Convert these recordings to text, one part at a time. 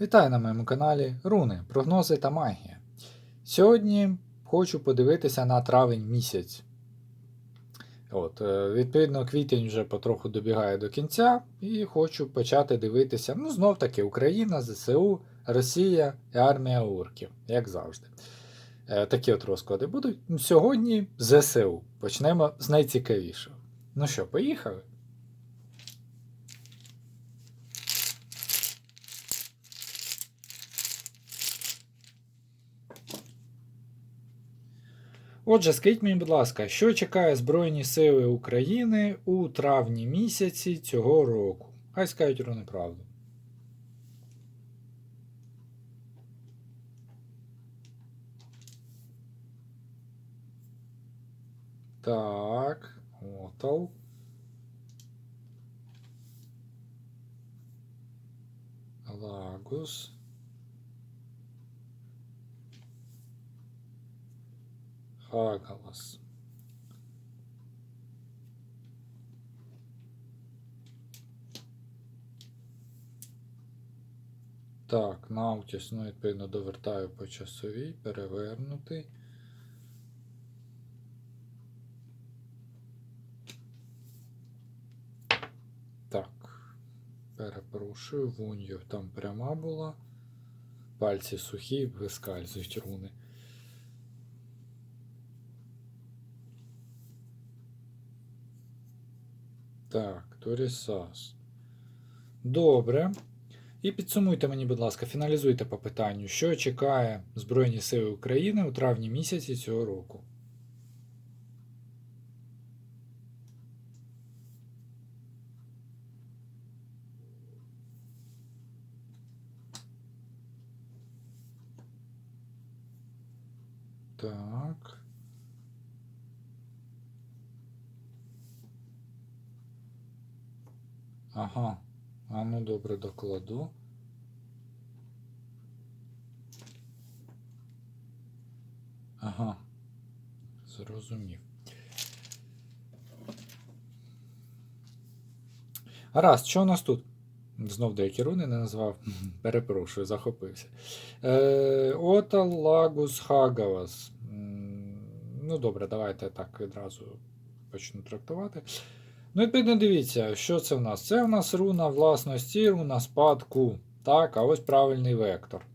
Вітаю на моєму каналі Руни, прогнози та магія. Сьогодні хочу подивитися на травень місяць. От, е, відповідно, квітень вже потроху добігає до кінця, і хочу почати дивитися. Ну, знов таки, Україна, ЗСУ, Росія і армія урків, як завжди. Е, Такі от розклади будуть. Сьогодні ЗСУ. Почнемо з найцікавішого. Ну що, поїхали? Отже, скажіть мені, будь ласка, що чекає Збройні Сили України у травні місяці цього року? Хай скажуть про неправду. Так, Отал. Лагус. Хагалас. Так, Наутіс, ну, відповідно, довертаю по часовій, перевернутий. Так, перепрошую, вуньо там пряма була. Пальці сухі, вискальзують руни. Так, Торісас. Добре. І підсумуйте мені, будь ласка, фіналізуйте по питанню, що чекає Збройні Сили України у травні місяці цього року. Так. Ага. А ну добре докладу. Ага. Зрозумів. Гаразд, що у нас тут? Знов деякі руни не назвав. Перепрошую, захопився. Е, Отал Лагус Хагавас. Ну, добре, давайте так відразу почну трактувати. Ну, відповідно, дивіться, що це в нас? Це в нас руна власності, руна спадку. Так, а ось правильний вектор.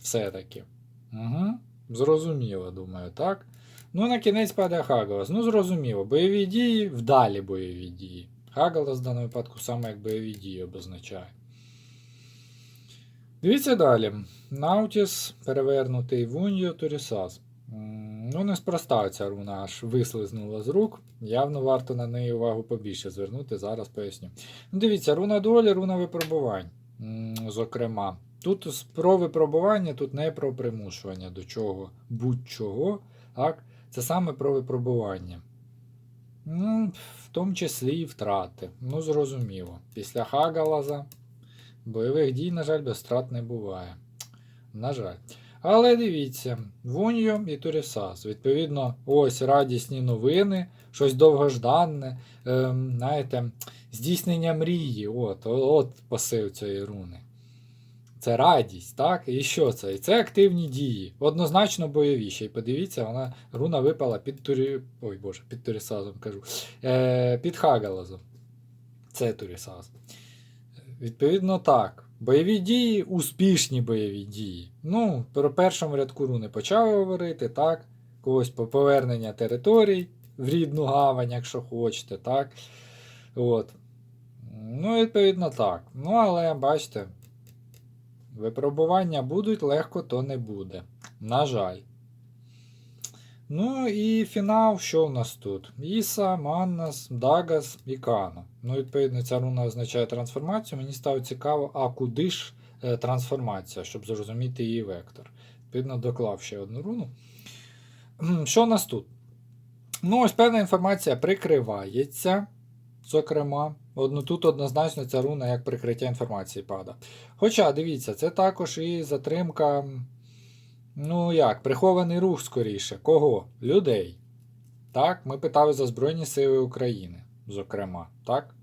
Все-таки. Угу. Зрозуміло, думаю, так. Ну, на кінець падає Хагалас. Ну, зрозуміло. Бойові дії, вдалі бойові дії. Хагалас в даному випадку саме як бойові дії обозначає. Дивіться далі. Наутіс перевернутий Вуньо Торісас. Ну, неспроста ця руна аж вислизнула з рук. Явно варто на неї увагу побільше звернути, зараз поясню. Ну, Дивіться, руна долі, руна випробувань. Зокрема, тут про випробування, тут не про примушування до чого будь-чого. Так? Це саме про випробування. Ну, в тому числі і втрати. Ну, зрозуміло. Після Хагалаза бойових дій, на жаль, без втрат не буває. На жаль. Але дивіться, Вуньо і Турісас. Відповідно, ось радісні новини, щось довгожданне, ем, знаєте, здійснення мрії. От, от посил цієї руни. Це радість, так? І що це? І це активні дії. Однозначно бойовіші. І подивіться, вона руна випала під турі... Ой Боже, під Турісазом кажу. Е, Під Хагалазом. Це Турісаз. Відповідно, так. Бойові дії, успішні бойові дії. Ну, про першому рядку руни почали говорити, так. Когось по повернення територій в рідну гавань, якщо хочете, так. От. Ну, відповідно, так. Ну, але бачите, випробування будуть, легко то не буде. На жаль. Ну і фінал, що в нас тут? Іса, Маннас, Дагас і Кано. Ну, відповідно, ця руна означає трансформацію. Мені стало цікаво, а куди ж е, трансформація, щоб зрозуміти її вектор. Відповідно, доклав ще одну руну. Що у нас тут? Ну, ось певна інформація прикривається. Зокрема, одну, тут однозначно ця руна як прикриття інформації пада. Хоча, дивіться, це також і затримка. Ну як, прихований рух скоріше. Кого? Людей. Так, ми питали за Збройні Сили України, зокрема. Так?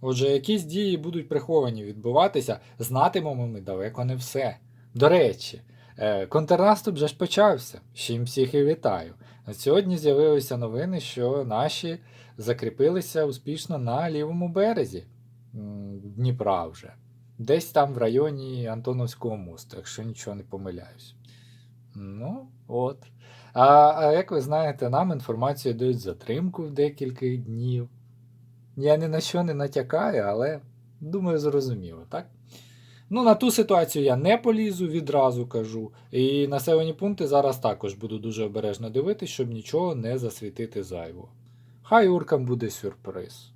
Отже, якісь дії будуть приховані відбуватися, знатимемо ми далеко не все. До речі, е, контрнаступ вже ж почався. чим всіх і вітаю. Сьогодні з'явилися новини, що наші закріпилися успішно на лівому березі Дніпра вже. Десь там в районі Антоновського мосту, якщо нічого не помиляюсь. Ну, от. А, а як ви знаєте, нам інформацію дають затримку в декілька днів. Я ні на що не натякаю, але думаю, зрозуміло, так? Ну, на ту ситуацію я не полізу, відразу кажу. І населені пункти зараз також буду дуже обережно дивитися, щоб нічого не засвітити зайвого. Хай уркам буде сюрприз.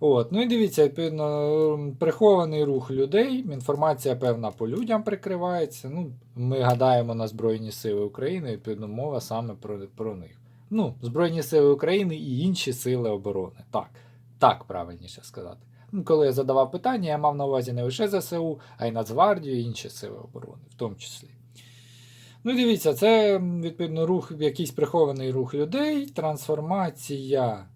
От, ну і дивіться, відповідно, прихований рух людей, інформація певна по людям прикривається. Ну, ми гадаємо на Збройні Сили України, відповідно, мова саме про, про них. Ну, Збройні Сили України і інші сили оборони. Так, так правильніше сказати. Ну, коли я задавав питання, я мав на увазі не лише ЗСУ, а й Нацгвардію і інші сили оборони, в тому числі. Ну, дивіться, це відповідно рух, якийсь прихований рух людей, трансформація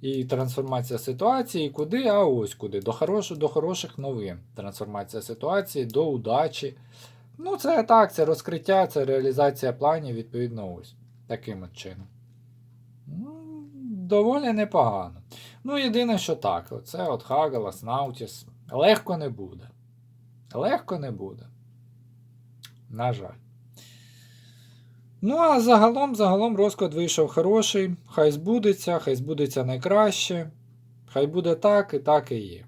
і трансформація ситуації, куди, а ось куди. До, хорош, до хороших новин. Трансформація ситуації, до удачі. Ну, це так, це розкриття, це реалізація планів, відповідно, ось. Таким от чином. Доволі непогано. Ну, єдине, що так, оце от Хагалас, Наутіс. Легко не буде. Легко не буде. На жаль. Ну, а загалом, загалом розклад вийшов хороший. Хай збудеться, хай збудеться найкраще. Хай буде так і так і є.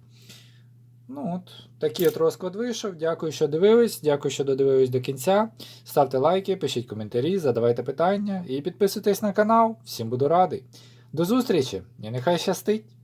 Ну от, такий от розклад вийшов. Дякую, що дивились. Дякую, що додивились до кінця. Ставте лайки, пишіть коментарі, задавайте питання і підписуйтесь на канал. Всім буду радий. До зустрічі і нехай щастить!